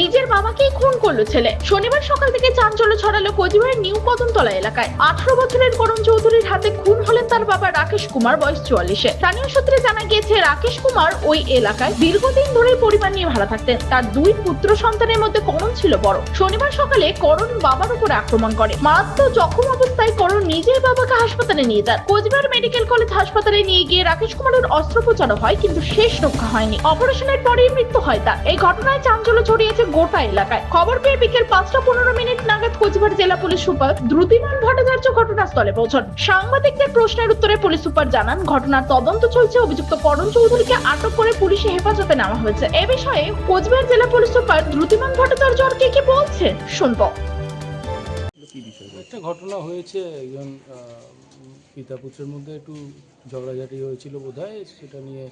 নিজের বাবাকেই খুন করল ছেলে। শনিবার সকাল থেকে চাঞ্চল্য ছড়ালো কোচবিহারের নিউ কদমতলা এলাকায়। আঠারো বছরের করণ চৌধুরীর হাতে খুন হলেন তার বাবা রাকেশ কুমার, বয়স চুয়াল্লিশে। স্থানীয় সূত্রে জানা গিয়েছে, রাকেশ কুমার ওই এলাকায় দীর্ঘদিন ধরে পরিবার নিয়ে ভাড়া থাকতেন। তার দুই পুত্র সন্তানের মধ্যে করণ ছিল বড়। শনিবার সকালে করণ বাবার উপরে আক্রমণ করে। মারাত্মক জখম অবস্থায় করণ নিজের বাবাকে হাসপাতালে নিয়ে যান কোচবিহার মেডিকেল কলেজ হাসপাতালে নিয়ে গিয়ে রাকেশ কুমারের অস্ত্রোপচার হয়, কিন্তু শেষ রক্ষা হয়নি। অপারেশনের পরেই মৃত্যু হয় তার। এই ঘটনায় চাঞ্চল্য ছড়িয়েছে গোটা এলাকায়। খবর পেয়ে বিকেল পাঁচটা পনেরো মিনিট নাগাদ কোচবিহার জেলা পুলিশ সুপার দ্রুতিমান ভট্টাচার্য ঘটনাস্থলে পৌঁছন। সাংবাদিকদের প্রশ্নের উত্তরে পুলিশ সুপার জানান ঘটনার তদন্ত চলছে অভিযুক্ত করণ চৌধুরীকে আটক করে পুলিশে হেফাজতে নেওয়া হয়েছে। এ বিষয়ে কোচবিহার জেলা পুলিশ সুপার দ্রুতিমান ভট্টাচার্য আর কি কি বলছে শুনব। একটা ঘটনা হয়েছে একজন পিতা পুত্রের মধ্যে একটু ঝগড়াঝাটি হয়েছিল বোধহয় সেটা নিয়ে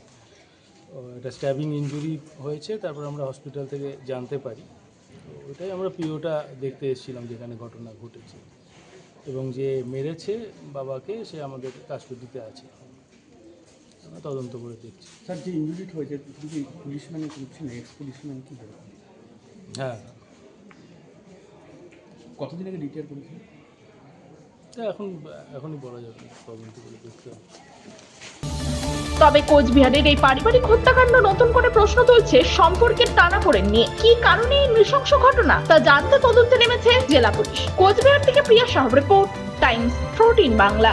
একটা স্ট্যাবিং ইনজুরি হয়েছে তারপর আমরা হসপিটাল থেকে জানতে পারি। ওটাই আমরা পিওটা দেখতে এসেছিলাম যেখানে ঘটনা ঘটেছে। এবং যে মেরেছে বাবাকে সে আমাদের কাস্টডিতে আছে। আমরা তদন্ত করে দেখছি। স্যার যে ইঞ্জুরিড হয়েছে তুমি কি পুলিশ ম্যান করছেন এক্স পুলিশ ম্যান কি হ্যাঁ। কতদিন আগে রিটায়ার করেছেন তা এখন এখনই বলা যাবে তদন্ত করে দেখতে হবে। তবে কোচবিহারের এই পারিবারিক হত্যাকাণ্ড নতুন করে প্রশ্ন তুলছে সম্পর্কের টানা টানাপোড়েন নিয়ে। কি কারণে এই নৃশংস ঘটনা? তা জানতে তদন্তে নেমেছে জেলা পুলিশ। কোচবিহার থেকে প্রিয়া সাহ রিপোর্ট, টাইমস প্রোটিন বাংলা।